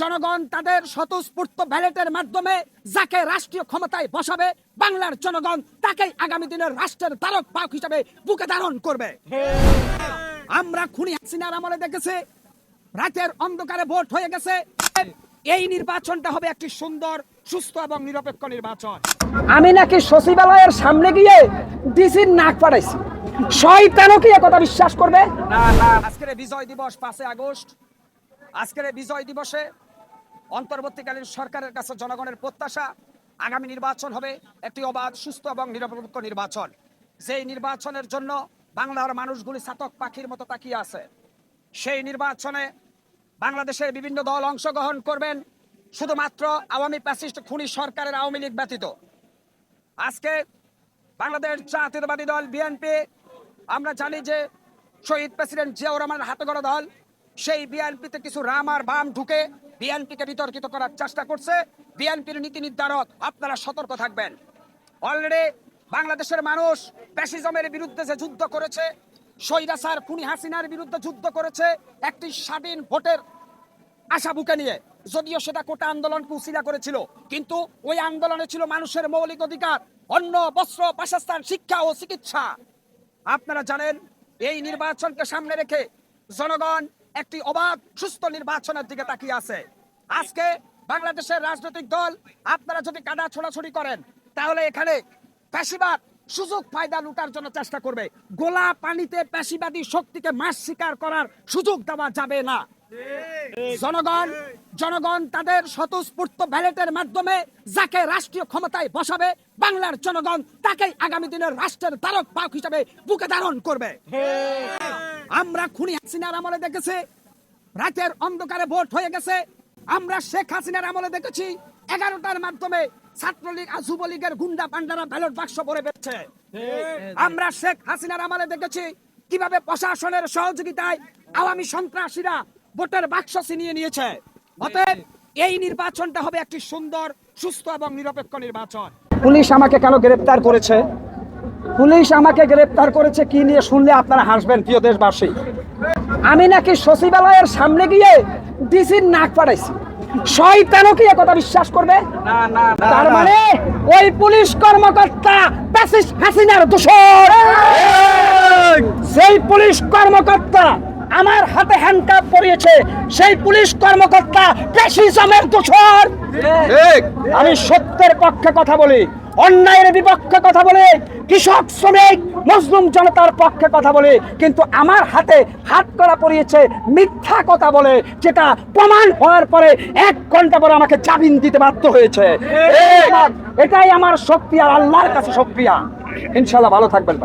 জনগণ তাদের স্বতঃস্ফূর্ত ব্যালেটের মাধ্যমে যাকে রাষ্ট্রীয় ক্ষমতায় বসাবে, বাংলার জনগণ তাকেই আগামী দিনের রাষ্ট্রের তারক পাক হিসাবে বুকে ধারণ করবে। আমরা খুনি হাসিনার আমলে দেখেছি, রাতের অন্ধকারে ভোট হয়ে গেছে। এই নির্বাচনটা হবে একটি সুন্দর, সুস্থ এবং নিরপেক্ষ নির্বাচন। আমি নাকি সচিবালয়ের সামনে গিয়ে ডিসির নাক পাঠাইছি শয়তানও কি কথা বিশ্বাস করবে? আজকের বিজয় দিবস পাঁচই আগস্ট। আজকের বিজয় দিবসে অন্তর্বর্তীকালীন সরকারের কাছে জনগণের প্রত্যাশা, আগামী নির্বাচন হবে একটি অবাধ, সুস্থ এবং নিরপেক্ষ নির্বাচন। যেই নির্বাচনের জন্য বাংলার মানুষগুলি ছাতক পাখির মতো তাকিয়ে আছে, সেই নির্বাচনে বাংলাদেশের বিভিন্ন দল অংশগ্রহণ করবেন শুধুমাত্র আওয়ামী প্যাসিস্ট খুনি সরকারের আওয়ামী লীগ ব্যতীত। আজকে বাংলাদেশ জাতীয়তাবাদী দল বিএনপি, আমরা জানি যে শহীদ প্রেসিডেন্ট জিয়াউর রহমানের হাতে গড়া দল, সেই বিএনপিতে কিছু রাম আর বাম ঢুকে বিএনপিকে বিতর্কিত করার চেষ্টা করছে বিএনপির নীতি নির্ধারক, আপনারা সতর্ক থাকবেন। অলরেডি বাংলাদেশের মানুষ প্যাসিজমের বিরুদ্ধে যে যুদ্ধ করেছে সৈরাসার খুনি হাসিনার বিরুদ্ধে যুদ্ধ করেছে, একটি স্বাধীন ভোটের আশা বুকে নিয়ে। যদিও সেটা কোটা আন্দোলনকে উশিলা করেছিল, কিন্তু ওই আন্দোলনে ছিল মানুষের মৌলিক অধিকার, অন্ন, বস্ত্র, বাসস্থান, শিক্ষা ও চিকিৎসা। আপনারা জানেন, এই নির্বাচনকে সামনে রেখে জনগণ একটি অবাধ, সুস্থ নির্বাচনের দিকে তাকিয়ে আছে। আজকে বাংলাদেশের রাজনৈতিক দল, আপনারা যদি কাদা ছোড়াছড়ি করেন, তাহলে এখানে ফ্যাসিবাদ সুযোগ ফায়দা লুটার জন্য চেষ্টা করবে। গোলা পানিতে প্যাসিবাদী শক্তিকে মাস শিকার করার সুযোগ দেওয়া যাবে না। জনগণ জনগণ তাদের স্বতঃস্ফূর্ত ব্যালেটের মাধ্যমে যাকে রাষ্ট্রীয় ক্ষমতায় বসাবে, বাংলার জনগণ তাকেই আগামী দিনের রাষ্ট্রের তারক পাক হিসাবে বুকে ধারণ করবে। আমরা খুনি হাসিনার আমলে দেখেছি। রাতের অন্ধকারে ভোট হয়ে গেছে। আমরা শেখ হাসিনার আমলে দেখেছি। এগারোটার মাধ্যমে ছাত্রলীগ আর যুবলীগের গুন্ডা পান্ডারা ব্যালট বাক্স ভরে পেয়েছে আমরা শেখ হাসিনার আমলে দেখেছি কীভাবে প্রশাসনের সহযোগিতায় আওয়ামী সন্ত্রাসীরা ভোটের বাক্স ছিনিয়ে নিয়েছে। অতএব এই নির্বাচনটা হবে একটি সুন্দর, সুস্থ এবং নিরপেক্ষ নির্বাচন। পুলিশ আমাকে কেন গ্রেপ্তার করেছে? পুলিশ আমাকে গ্রেপ্তার করেছে কি নিয়ে শুনলে আপনারা হাসবেন প্রিয় দেশবাসী? আমি নাকি সচিবালয়ের সামনে গিয়ে ডিসির নাক পাঠাইছি শয়তানও কি কথা বিশ্বাস করবে? তার মানে ওই পুলিশ কর্মকর্তা প্যাসিস্ট হাসিনার দোষর। সেই পুলিশ কর্মকর্তা আমার হাতে হ্যান্ডকাপ পরিয়েছে সেই পুলিশ কর্মকর্তা প্যাসিজমের দোষর। আমি সত্যের পক্ষে কথা বলি অন্যায়ের বিপক্ষে কথা বলে কৃষক শ্রমিক মুসলিম জনতার পক্ষে কথা বলে কিন্তু আমার হাতে হাত করা পড়িয়েছে মিথ্যা কথা বলে যেটা প্রমাণ হওয়ার পরে এক ঘণ্টা পরে আমাকে জামিন দিতে বাধ্য হয়েছে। এটাই আমার শক্তি আর আল্লাহর কাছে শক্রিয়া ইনশাল্লাহ ভালো থাকবেন।